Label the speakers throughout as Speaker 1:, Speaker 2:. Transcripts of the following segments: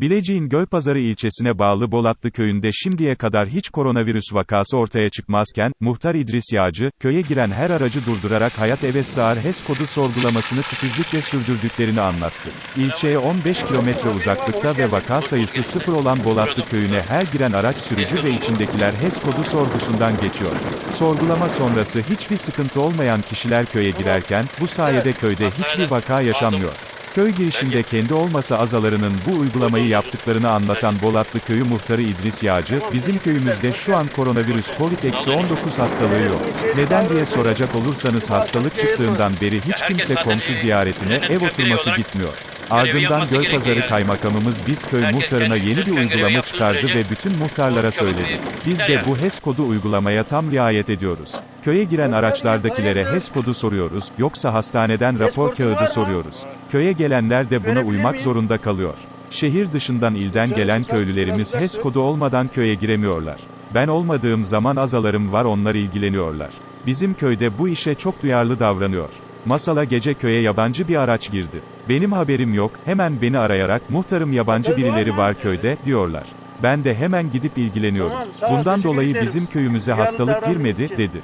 Speaker 1: Bilecik'in Gölpazarı ilçesine bağlı Bolatlı köyünde şimdiye kadar hiç koronavirüs vakası ortaya çıkmazken, muhtar İdris Yağcı, köye giren her aracı durdurarak Hayat Eve Sığar HES kodu sorgulamasını titizlikle sürdürdüklerini anlattı. İlçeye 15 kilometre uzaklıkta ve vaka sayısı sıfır olan Bolatlı köyüne her giren araç sürücü ve içindekiler HES kodu sorgusundan geçiyor. Sorgulama sonrası hiçbir sıkıntı olmayan kişiler köye girerken, bu sayede köyde hiçbir vaka yaşanmıyor. Köy girişinde kendi olmasa azalarının bu uygulamayı yaptıklarını anlatan Bolatlı Köyü muhtarı İdris Yağcı, bizim köyümüzde şu an koronavirüs COVID-19 hastalığı yok. Neden? diye soracak olursanız hastalık çıktığından beri hiç kimse komşu ziyaretine, ev oturması gitmiyor. Ardından Gölpazarı Kaymakamımız biz köy muhtarına yeni bir uygulama çıkardı ve bütün muhtarlara söyledi. Biz de bu HES kodu uygulamaya tam riayet ediyoruz. Köye giren araçlardakilere HES kodu soruyoruz, yoksa hastaneden rapor kağıdı soruyoruz. Köye gelenler de buna uymak zorunda kalıyor. Şehir dışından ilden gelen köylülerimiz HES kodu olmadan köye giremiyorlar. Ben olmadığım zaman azalarım var onlar ilgileniyorlar. Bizim köyde bu işe çok duyarlı davranıyor. Masala gece köye yabancı bir araç girdi. Benim haberim yok, hemen beni arayarak muhtarım yabancı birileri var köyde, diyorlar. Ben de hemen gidip ilgileniyorum. Bundan dolayı
Speaker 2: ederim.
Speaker 1: bizim köyümüze hastalık girmedi,
Speaker 2: için.
Speaker 1: dedi.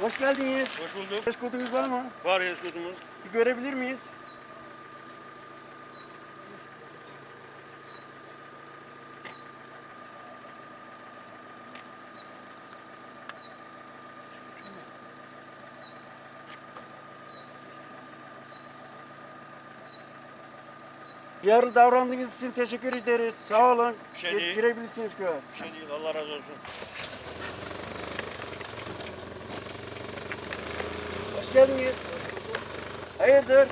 Speaker 2: Hoş geldiniz.
Speaker 3: Hoş bulduk.
Speaker 2: Ses kodunuz var mı?
Speaker 3: Var ya kodumuz.
Speaker 2: Bir görebilir miyiz? Yarı davrandığınız için teşekkür ederiz. Sağ olun.
Speaker 3: bir şey değil.
Speaker 2: Girebilirsiniz köye.
Speaker 3: Bir şey değil. Allah razı olsun.
Speaker 2: Hoş geldiniz. Hayırdır?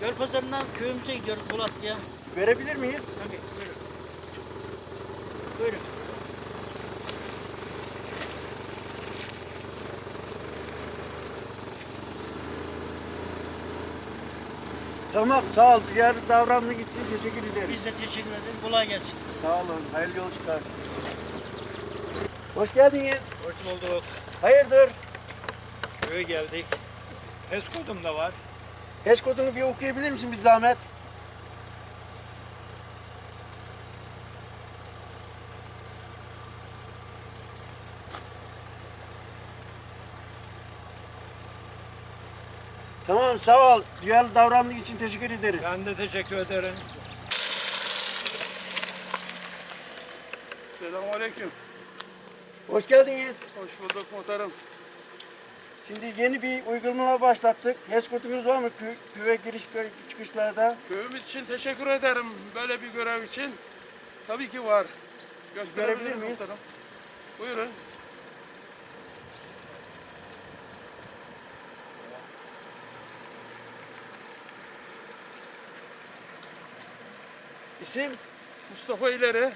Speaker 4: Gölpazarı'ndan köyümüze gidiyoruz Polatlı'ya.
Speaker 2: Görebilir miyiz?
Speaker 4: Tabii buyurun. Buyurun.
Speaker 2: Tamam sağ ol. Diğer davrandığın için teşekkür ederiz.
Speaker 4: Biz de teşekkür ederiz. Kolay gelsin.
Speaker 2: Sağ olun. Hayırlı yolculuklar. Hoş geldiniz.
Speaker 5: Hoş bulduk.
Speaker 2: Hayırdır?
Speaker 5: Köye geldik. HES kodum da var.
Speaker 2: HES kodunu bir okuyabilir misin bir zahmet? Tamam sağ ol. Duyarlı davrandığın için teşekkür ederiz.
Speaker 5: Ben de teşekkür ederim.
Speaker 6: Selamünaleyküm.
Speaker 2: Hoş geldiniz.
Speaker 6: Hoş bulduk muhtarım.
Speaker 2: Şimdi yeni bir uygulama başlattık. HES kodunuz var mı kö köye giriş çıkışlarda?
Speaker 6: Köyümüz için teşekkür ederim böyle bir görev için. Tabii ki var. Gösterebilir
Speaker 2: miyiz?
Speaker 6: muhtarım. Buyurun.
Speaker 2: İsim?
Speaker 6: Mustafa İleri.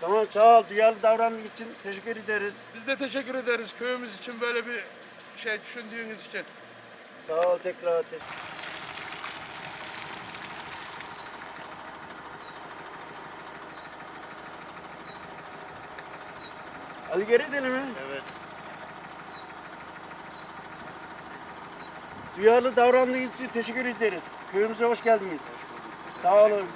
Speaker 2: Tamam sağ ol. Duyarlı davrandığın için teşekkür ederiz.
Speaker 6: Biz de teşekkür ederiz köyümüz için böyle bir şey düşündüğünüz için.
Speaker 2: Sağ ol tekrar. Te- Ali geri mü?
Speaker 3: Evet.
Speaker 2: Duyarlı davrandığınız için teşekkür ederiz. Köyümüze hoş geldiniz. Sağ olun.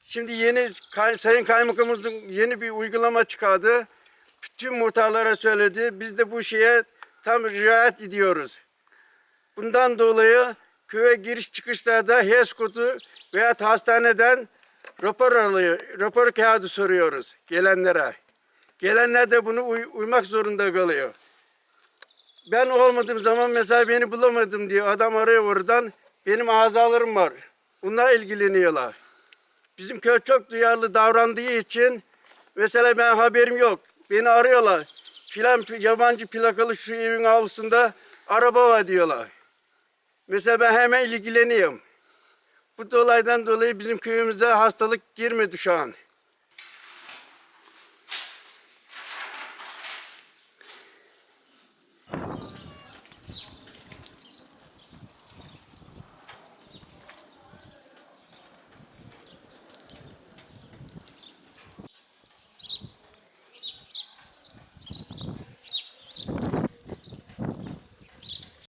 Speaker 2: Şimdi yeni Sayın Kaymakamımızın yeni bir uygulama çıkardı. Bütün muhtarlara söyledi. Biz de bu şeye tam riayet ediyoruz. Bundan dolayı köye giriş çıkışlarda HES kodu veya hastaneden rapor alıyor, rapor kağıdı soruyoruz gelenlere. Gelenler de bunu uy- uymak zorunda kalıyor. Ben olmadığım zaman mesela beni bulamadım diyor. Adam arıyor oradan. Benim azalarım var. Bunlar ilgileniyorlar. Bizim köy çok duyarlı davrandığı için mesela ben haberim yok. Beni arıyorlar. Filan yabancı plakalı şu evin avlusunda araba var diyorlar. Mesela ben hemen ilgileniyorum. Bu dolaydan dolayı bizim köyümüze hastalık girmedi şu an.